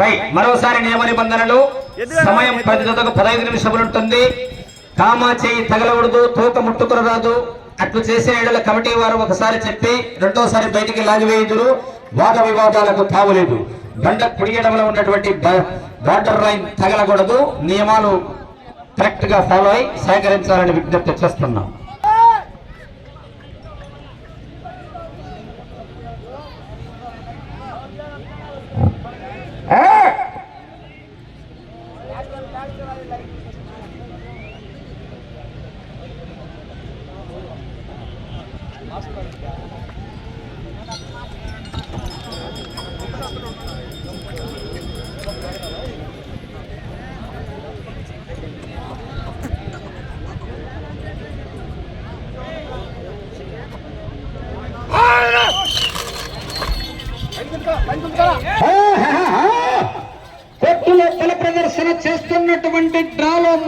Right మరోసారి నియమ నిబంధనలు. సమయం ప్రతి జతకు పదహైదు నిమిషములు ఉంటుంది. కామా చేయి తగలకూడదు తూక ముట్టుకురరాదు అట్లు చేసిన ఏడల కమిటీ వారు ఒకసారి చెప్పి రెండోసారి బయటికి లాగివేయుదురు. వాద వివాదాలకు తావులేదు. బండ పుడియడంలో ఉన్నటువంటి బార్డర్ లైన్ తగలకూడదు. నియమాలు కరెక్ట్గా ఫాలో అయి సహకరించాలని విజ్ఞప్తి చేస్తున్నాం. la de la institucionalidad.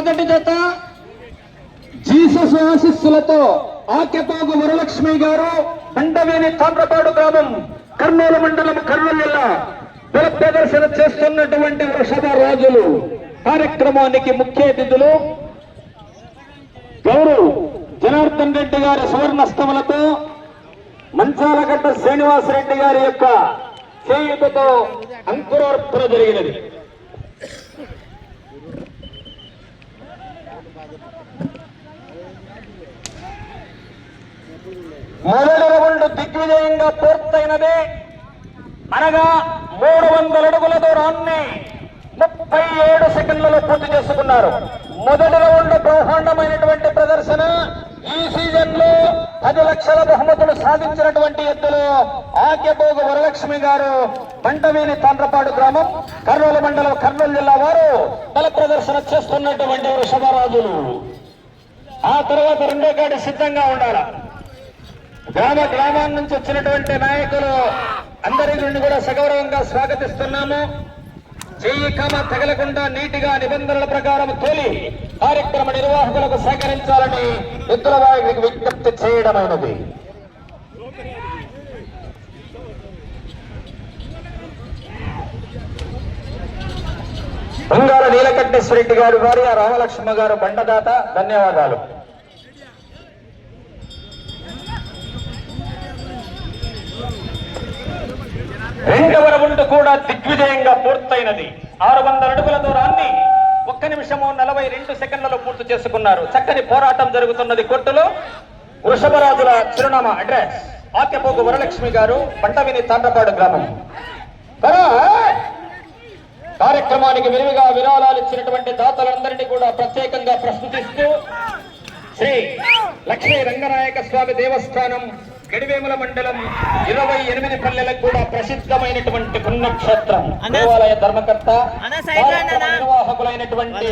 మొదటి జత జీసస్ ఆశిస్సులతో ఆక్యపాగు వరలక్ష్మి గారు బండవేని తామ్రపాడు గ్రామం కర్నూలు మండలం కర్నూలు జిల్లా బల ప్రదర్శన చేస్తున్నటువంటి వృషభ రాజులు. కార్యక్రమానికి ముఖ్య అతిథులు గౌరవ్ జనార్దన్ రెడ్డి గారి సువర్ణస్తములతో మంచాలగడ్డ శ్రీనివాసరెడ్డి గారి యొక్క చేయుతతో అంకురార్పణ జరిగినది. మొదటి రౌండ్ దిగ్విజయంగా పూర్తయినది. అనగా మూడు వందల అడుగుల దూరాన్ని ముప్పై ఏడు సెకండ్లలో పూర్తి చేసుకున్నారు. మొదటి రౌండ్ బ్రహ్మాండమైనటువంటి ప్రదర్శన. ఈ సీజన్లో పది లక్షల బహుమతులు సాధించినటువంటి ఎద్దులు ఆకెబోగు వరలక్ష్మి గారు పంటవేని తాండ్రపాడు గ్రామం కర్నూలు మండలం కర్నూలు జిల్లా వారు బల ప్రదర్శన చేస్తున్నటువంటి వృషభరాజులు ఆ తర్వాత రెండో గాడి సిద్ధంగా ఉండాలి? గ్రామ గ్రామాల నుంచి వచ్చినటువంటి నాయకులు అందరి నుండి కూడా సగౌరవంగా స్వాగతిస్తున్నాము. చెయ్యి కమ తగలకుండా నీటిగా నిబంధనల ప్రకారం తోలి కార్యక్రమ నిర్వాహకులకు సహకరించాలని ఎద్దుల వారికి విజ్ఞప్తి చేయడమైనది. బంగాళ నీలకంఠేశ్వరెడ్డి గారు భార్య రామలక్ష్మ గారు బండదాత ధన్యవాదాలు. రెండవ రౌండ్ కూడా దిగ్విజయంగా పూర్తయినది. ఆరు వందల అడుగుల దూరాన్ని ఒక్క నిమిషము నలభై రెండు సెకండ్లలో పూర్తి చేసుకున్నారు. చక్కని పోరాటం జరుగుతున్నది కోర్టులో. వృషభరాజుల చిరునామా అడ్రస్. ఆకెపోగు వరలక్ష్మి గారు పంటవిని తాండ్రపాడు గ్రామం. కార్యక్రమానికి విరివిగా విరాళాలు ఇచ్చినటువంటి దాతలందరినీ కూడా ప్రత్యేకంగా ప్రస్తుతిస్తూ శ్రీ లక్ష్మీ రంగనాయక స్వామి దేవస్థానం గడివేముల మండలం ఇరవై ఎనిమిది పల్లెలకు కూడా ప్రసిద్ధమైనటువంటి పుణ్యక్షేత్రం. దేవాలయ ధర్మకర్త నిర్వాహకులైనటువంటి.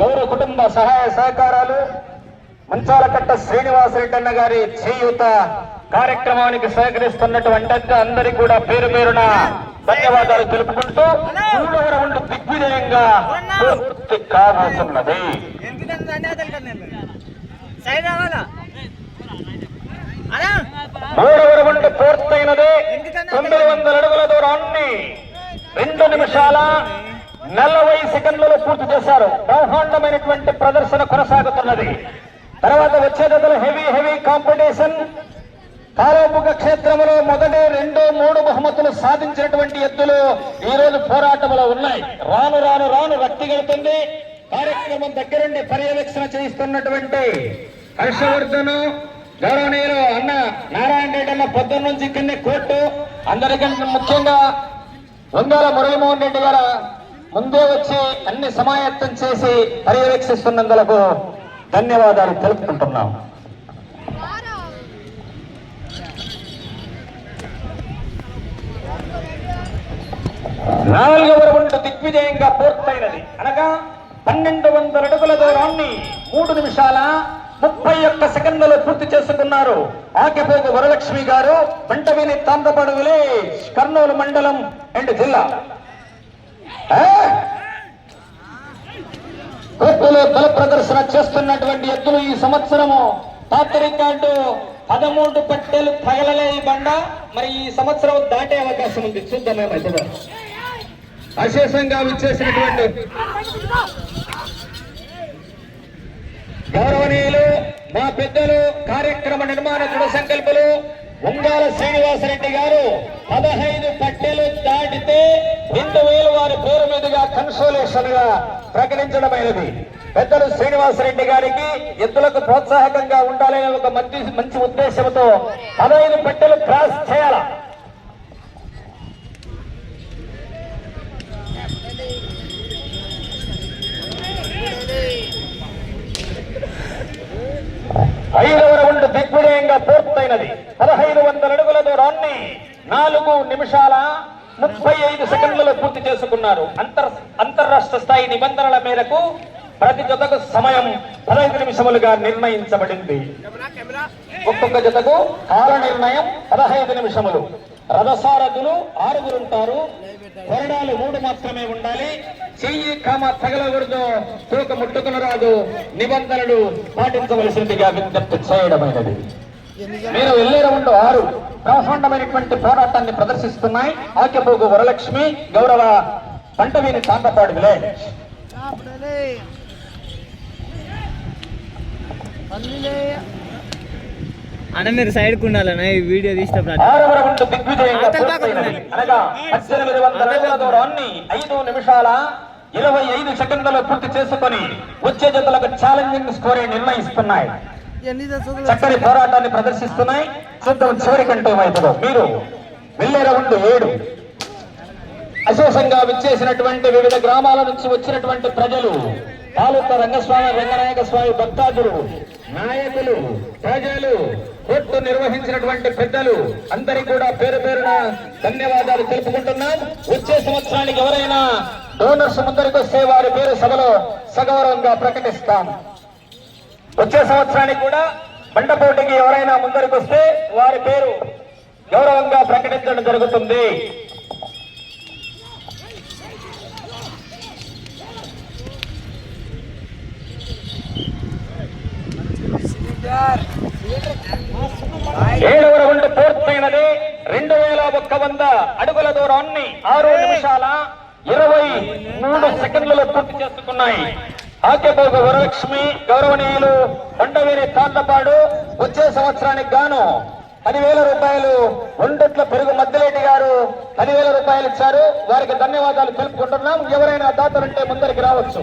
గౌరవ కుటుంబ సహాయ సహకారాలు మంచాలకట్ట శ్రీనివాసరెడ్డి అన్న గారి చేయూత కార్యక్రమానికి సహకరిస్తున్నటువంటి అందరికీ కూడా పేరు పేరున ధన్యవాదాలు తెలుపుకుంటూ రౌండ్ దిగ్విజయంగా పూర్తి సైడ్ రావాలా? మూడవ రౌండ్ పూర్తయినది. తొమ్మిది వందల అడుగుల దూరాన్ని రెండు నిమిషాల నలభై సెకండ్లలో పూర్తి చేశారు. బ్రహ్మాండమైనటువంటి ప్రదర్శన కొనసాగుతున్నది. తర్వాత వచ్చే దశలో హెవీ హెవీ కాంపిటీషన్. కాలోముఖ క్షేత్రంలో మొదటి రెండు మూడు బహుమతులు సాధించినటువంటి ఎద్దులు ఈ రోజు పోరాటంలో ఉన్నాయి. రాను రాను రాను రక్తి గడుతుంది కార్యక్రమం దగ్గరుండి పర్యవేక్షణ చేయిస్తున్నటువంటి హర్షవర్ధన్ గౌరవనీయులు అన్న నారాయణ రెడ్డి అన్న పొద్దున్న నుంచి కింద కోర్టు. అందరికంటే ముఖ్యంగా వంగాల మురళీమోహన్ రెడ్డి గారు ముందే వచ్చి అన్ని సమాయత్తం చేసి పర్యవేక్షిస్తున్నందులకు ధన్యవాదాలు తెలుపుకుంటున్నాం. నాలుగవ రౌండ్ దిగ్విజయంగా పూర్తయినది. అనగా పన్నెండు వందల అడుగుల దూరాన్ని మూడు నిమిషాల ముప్పై ఒక్క సెకండ్లలో పూర్తి చేసుకున్నారు. ఆకిపోగు వరలక్ష్మి గారు వెంటవేని తాండ్రపాడు విలేజ్ కర్నూలు మండలం అండ్ జిల్లా. కోర్టులో బల ప్రదర్శన చేస్తున్నటువంటి ఎద్దులు ఈ సంవత్సరము తాత్రికాడు పదమూడు పట్టెలు తగలలే బండ. మరి ఈ సంవత్సరం దాటే అవకాశం ఉంది. చూద్దామే మధ్యలో అశేషంగా విచ్చేసినటువంటి గౌరవనీయులు మా పెద్దలు కార్యక్రమ నిర్మాణ దృఢ సంకల్పులు ఉంగాల శ్రీనివాసరెడ్డి గారు పదహైదు పట్టెలు దాటితే రెండు వేలు వారి పేరు మీదుగా కన్సోలేషన్గా ప్రకటించడమైనది. పెద్దలు శ్రీనివాసరెడ్డి గారికి ఎద్దులకు ప్రోత్సాహకంగా ఉండాలనే ఒక మంచి మంచి ఉద్దేశంతో పదహైదు పట్టెలు క్రాస్ చేయాల? ఐదవ రౌండ్ దిగ్విజయంగా పూర్తయినది. పదహైదు వందల అడుగుల దూరాన్ని నాలుగు నిమిషాల ముప్పై ఐదు సెకండ్లలో పూర్తి చేసుకున్నారు. అంతర్ అంతర్రాష్ట్ర స్థాయి నిబంధనల మేరకు ప్రతి జతకు సమయం పదహైదు నిమిషములుగా నిర్ణయించబడింది. ఒక్కొక్క జతకు కాల నిర్ణయం పదహైదు నిమిషములు. రథసారథులు ఆరుగురుంటారు. కొరడాలు మూడు మాత్రమే ఉండాలి. చెయ్యి కామ తగలకూడదు. తూక ముట్టుకుని రాదు నిబంధనలు పాటించవలసిందిగా విజ్ఞప్తి చేయడమైనది. మీరు వెళ్ళే ఉండు ఆరు బ్రహ్మాండమైనటువంటి పోరాటాన్ని ప్రదర్శిస్తున్నాయి. ఆక్యపోగు వరలక్ష్మి గౌరవ పంటవీని కాంతపాడు విలేజ్. అన్న మీరు సైడ్కి ఉండాలన్న ఈ వీడియో తీసినప్పుడు ఐదు నిమిషాల ఇరవై ఐదు సెకండ్లలో పూర్తి చేసుకొని వచ్చే జతలకు ఛాలెంజింగ్ స్కోరే నిర్ణయిస్తున్నాయి. చక్కని పోరాటాన్ని ప్రదర్శిస్తున్నాయి. చూద్దాం చివరి కంటే వైపులో. మీరు వెళ్ళే రౌండ్ ఏడు. అశేషంగా విచ్చేసినటువంటి వివిధ గ్రామాల నుంచి వచ్చినటువంటి ప్రజలు తాలూకా రంగస్వామి రంగనాయక స్వామి భక్తాదులు నాయకులు ప్రజలు కోర్టు నిర్వహించినటువంటి పెద్దలు అందరికీ కూడా పేరు పేరున ధన్యవాదాలు తెలుపుకుంటున్నాం. వచ్చే సంవత్సరానికి ఎవరైనా డోనర్స్ ముందరికి వస్తే వారి పేరు సభలో సగౌరవంగా ప్రకటిస్తాం. వచ్చే సంవత్సరానికి కూడా బండపోటీకి ఎవరైనా ముందరికి వస్తే వారి పేరు గౌరవంగా ప్రకటించడం జరుగుతుంది. ఏడవ రౌండ్ పూర్తయినది. రెండు వేల ఒక్క వంద అడుగుల దూరాన్ని ఆరు నిమిషాల ఇరవై మూడు సెకండ్లలో పూర్తి చేసుకున్నాయి. ఆక్యపోగు వరలక్ష్మి గౌరవనీయులు కొండవీరి కాళ్ళపాడు వచ్చే సంవత్సరానికి గాను పదివేల రూపాయలు ఒండట్ల పెరుగు మద్దలేటి గారు పదివేల రూపాయలు ఇచ్చారు. వారికి ధన్యవాదాలు తెలుపుకుంటున్నాం. ఎవరైనా దాతలుంటే ముందరికి రావచ్చు.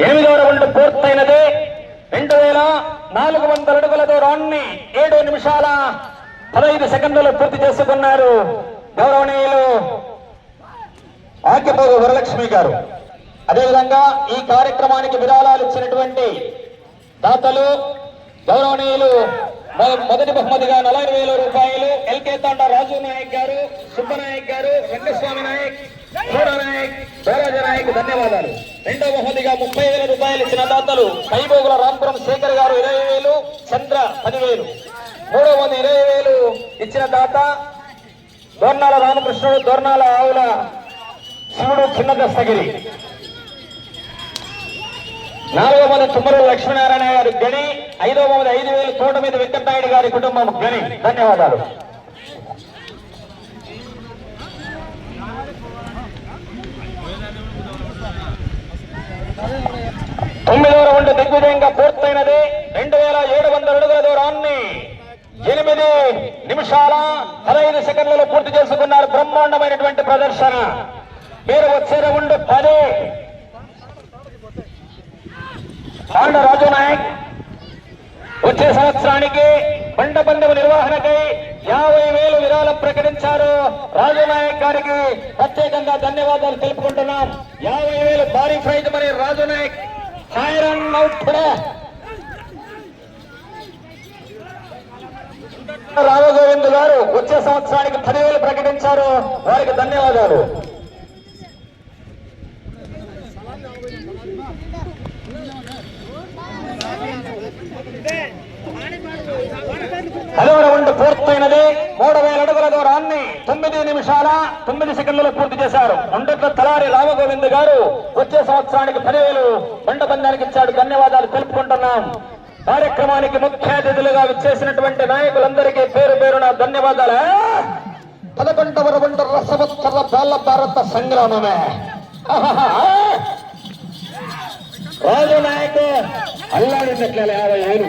ఎనిమిదవ రౌండ్ పూర్తయినది రెండు వేల నాలుగు వందల అడుగుల దూరాన్ని ఏడు నిమిషాల పదహైదు సెకండ్లలో పూర్తి చేసుకున్నారు గౌరవనీయులు ఆక్యపోగు వరలక్ష్మి గారు. అదేవిధంగా ఈ కార్యక్రమానికి విరాళాలు ఇచ్చినటువంటి దాతలు గౌరవనీయులు మొదటి బహుమతిగా నలభై వేల రూపాయలు ఎల్కే తాండా రాజు నాయక్ గారు సుబ్బనాయక్ గారు వెంకటస్వామి నాయక్ నాయక్ ధన్యవాదాలు. రెండవ బహుమతిగా ముప్పై వేల రూపాయలు ఇచ్చిన దాతలు కైబోగుల రాంపురం శేఖర్ గారు ఇరవై వేలు చంద్ర పదివేలు. మూడవ మంది ఇరవై వేలు ఇచ్చిన దాత దోర్నాల రామకృష్ణుడు దోర్నాల ఆవుల శివుడు చిన్న దస్తగిరి. నాలుగవ మంది తుమ్మరు లక్ష్మీనారాయణ గారి గని ఐదవ మంది ఐదు వేలు తోట మీద వెంకటనాయుడు గారి కుటుంబం గని ధన్యవాదాలు. తొమ్మిదో రౌండ్ దిగ్విజయంగా పూర్తయినది. రెండు వేల ఏడు వందల అడుగుల దూరాన్ని ఎనిమిది నిమిషాల పదహైదు సెకండ్లలో పూర్తి చేసుకున్నారు. బ్రహ్మాండమైనటువంటి ప్రదర్శన. మీరు వచ్చే రౌండ్ పది. రాజు నాయక్ వచ్చే సంవత్సరానికి బండ పందెం నిర్వహణకై యాభై వేలు విరాళం ప్రకటించారు. రాజు నాయక్ గారికి ప్రత్యేకంగా ధన్యవాదాలు తెలుపుకుంటున్నాం. యాభై వేలు భారీ ప్రైజ్ మరి రాజు నాయక్ ఐరన్ అవుట్ కూడా రామగోవింద్ గారు వచ్చే సంవత్సరానికి పదివేలు ప్రకటించారు. వారికి ధన్యవాదాలు. పదవ రౌండ్ పూర్తయినది. మూడు వేల అడుగుల దూరాన్ని తొమ్మిది నిమిషాల తొమ్మిది సెకండ్లలో పూర్తి చేశారు. ఉండట్ల తలారి రామగోవింద్ గారు వచ్చే సంవత్సరానికి పదివేలు బండ పందానికి ఇచ్చాడు. ధన్యవాదాలు తెలుపుకుంటున్నాం. కార్యక్రమానికి ముఖ్య అతిథులుగా విచ్చేసినటువంటి నాయకులందరికీ పేరు పేరున ధన్యవాదాలు. పదకొండవ రౌండ్ రసవత్తర బాల భారత సంగ్రామమే. రాజు నాయకు అల్లాడినట్లే యాభై ఏడు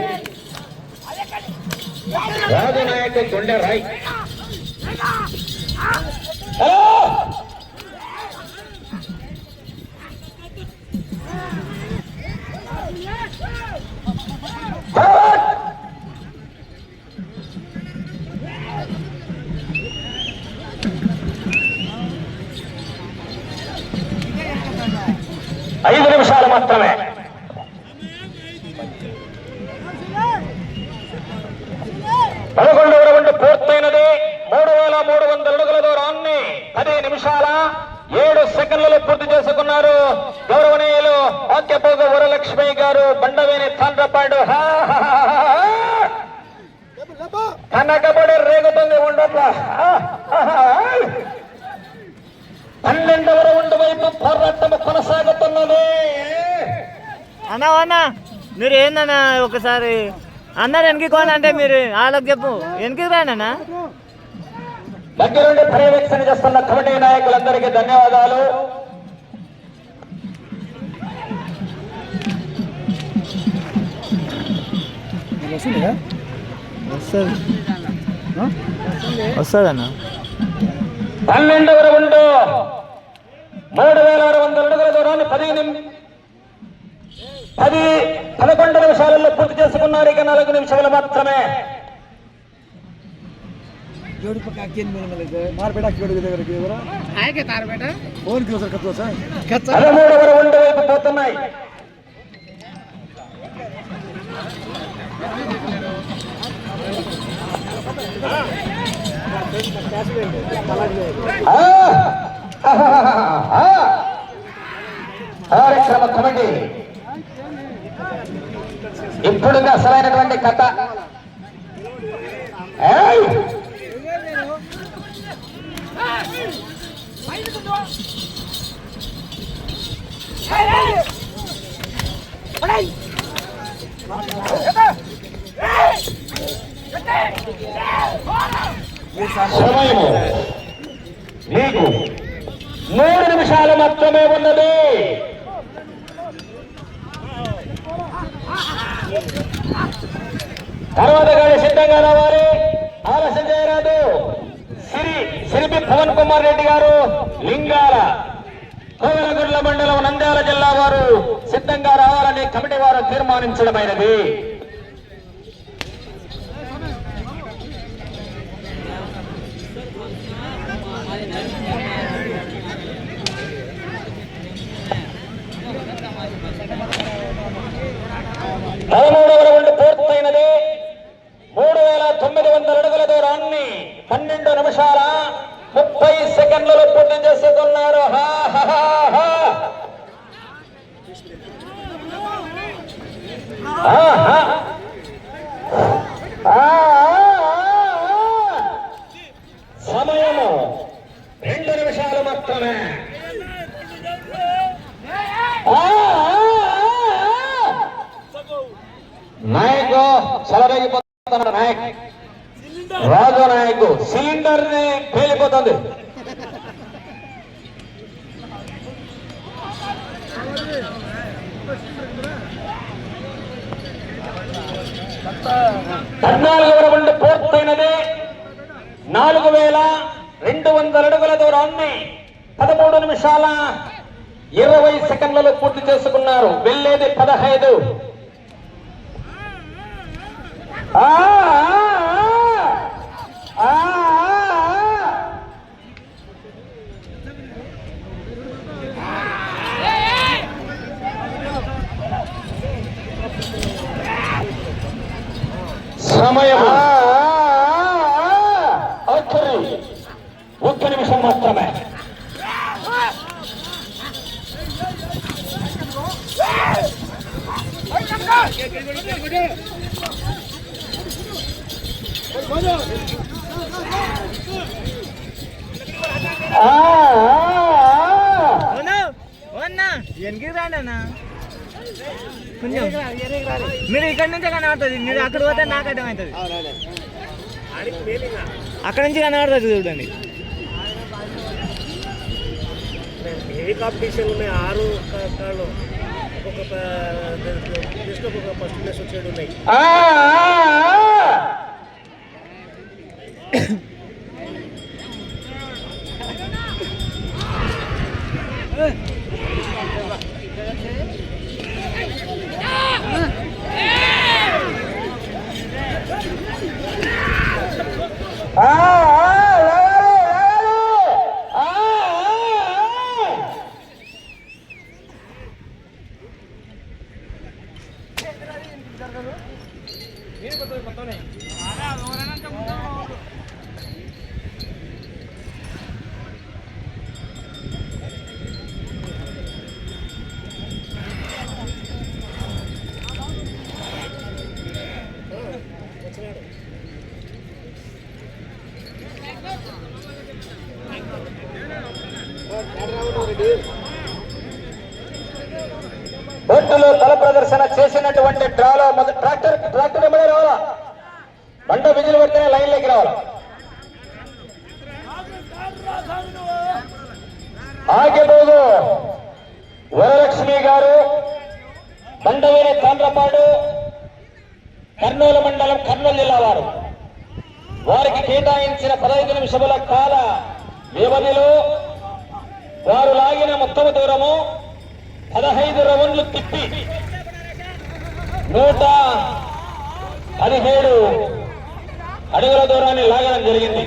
రాజు నాయకు కొండ రాయ్. Hello forward. కనకబడి రేగుతుంది ఉండట్ల పన్నెండవ రౌండ్ వైపు పోరాటం కొనసాగుతున్నది. అన్నా అన్నా మీరు ఏందన్నా ఒకసారి? అందరు వెనక్కి అంటే మీరు వాళ్ళకి చెప్పు. వెనక్కి రాండి అన్న. దగ్గరుండి పర్యవేక్షణ చేస్తున్న కమిటీ నాయకులందరికీ ధన్యవాదాలు. వస్తుంది వస్తుంది అన్న పన్నెండవ రౌండ్ మూడు వేల ఆరు వందల అడుగుల దూరాన్ని పది నిమి- పది పదకొండు నిమిషాలలో పూర్తి చేసుకున్నారు ఇక నాలుగు నిమిషాలు మాత్రమే जोड़ी पका के मेरे में लगे मार बेटा जोड़ी के देवर के देवर आए के तार बेटा और क्यों सर कतो सर कच्चा పదమూడవ రౌండ్ వైపు పోతున్నాయి ఆ! ఆ! కార్యక్రమ కమిటీ ఇప్పుడు అసలైనటువంటి కథ. ఏయ్! సమయము. మీకు మూడు నిమిషాలు మాత్రమే ఉన్నది. తర్వాత గాడి సిద్ధంగా రావాలి. ఆలస్యం చేయరాదు. సిరి సిరిపి పవన్ కుమార్ రెడ్డి గారు లింగాల కోవలగుండ్ల మండలం నంద్యాల జిల్లా వారు సిద్ధంగా రావాలని కమిటీ వారు తీర్మానించడమైనది. పదమూడవ రౌండ్ పూర్తయినది. మూడు వేల తొమ్మిది వందల అడుగుల దూరాన్ని పన్నెండు నిమిషాల ముప్పై సెకండ్లలో పూర్తి చేసుకున్నారు హా, హా, హా, హా. ఆహా. ఆ, ఆ, ఆ, ఆ. సమయము రెండు నిమిషాలు మాత్రమే ఆ, ఆ, ఆ, ఆ. నాయకు చెలరేగిపోతున్నాడు నాయక్ రాజు నాయకు సిలిండర్ని ఉంది పద్నాలుగు రౌండ్ పూర్తయినది. నాలుగు వేల రెండు వందల అడుగుల దూరాన్ని పదమూడు నిమిషాల ఇరవై సెకండ్లలో పూర్తి చేసుకున్నారు. వెళ్ళేది పదహైదు. ఆ. సమయం ఆఖరి ఒక్క నిమిషం మాత్రమే. వెనక్కి రాండి అన్న కొంచెం. మీరు ఇక్కడ నుంచే కనబడుతుంది. మీరు అక్కడ పోతే నాకు అర్థమవుతుంది. అక్కడ నుంచి కనబడుతుంది చూడండి. హెవీ కాంపిటీషన్ ఉన్నాయి ఆరు కా- కాళ్ళు ఒక్కొక్క ఫస్ట్ ప్లేస్ వచ్చేది ఉన్నాయి ఆ, ఆ, ఆ. ఆ, ఆ, ఎవరు, ఎవరు? ఆ, ఆ, ఆ. బొట్టులో తల ప్రదర్శన చేసినటువంటి డ్రాలో మొదటి ట్రాక్టర్ ట్రాక్టర్ ఎమ్మెల్యే రావాలా? బండ విధులు పడితేనే లైన్లోకి రావాలా? ఆగిపోదు వరలక్ష్మి గారు బండవేరే తాండ్రపాడు కర్నూలు మండలం కర్నూలు జిల్లా వారు. వారికి కేటాయించిన పదహైదు నిమిషముల కాల వ్యవధిలో వారు లాగిన మొత్తం దూరము పదహైదు రౌండ్లు తిప్పి నూట పదిహేడు అడుగుల దూరాన్ని లాగడం జరిగింది.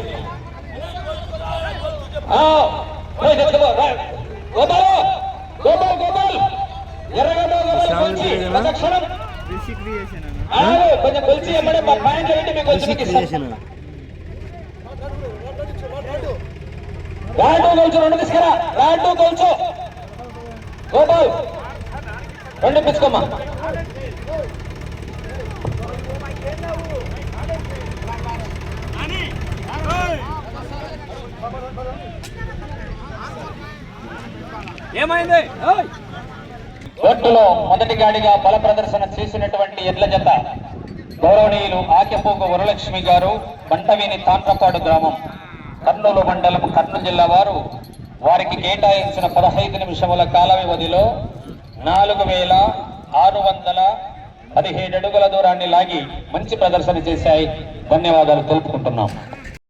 కొంచెం కొలిచి ఎమ్మడే మా పాయింట్ మీకు వచ్చి మీకు ఇస్తాను రాటు కొలుచు రెండు తీసుకురా రాటు కొలుచు గోపాల్ రెండు పిచ్చుకోమ్మా ఏమైంది? ఒట్టులో మొదటి గాడిగా బల ప్రదర్శన చేసినటువంటి ఎడ్ల జత. గౌరవనీయులు ఆకెపోగు వరలక్ష్మి గారు బంటవేని తాంట్రపాడు గ్రామం. కర్నూలు మండలం కర్నూలు జిల్లా వారు వారికి కేటాయించిన పదహైదు నిమిషముల కాల వ్యవధిలో నాలుగు వేల ఆరు వందల పదిహేడు అడుగుల దూరాన్ని లాగి మంచి ప్రదర్శన చేశాయి. ధన్యవాదాలు తెలుపుకుంటున్నాం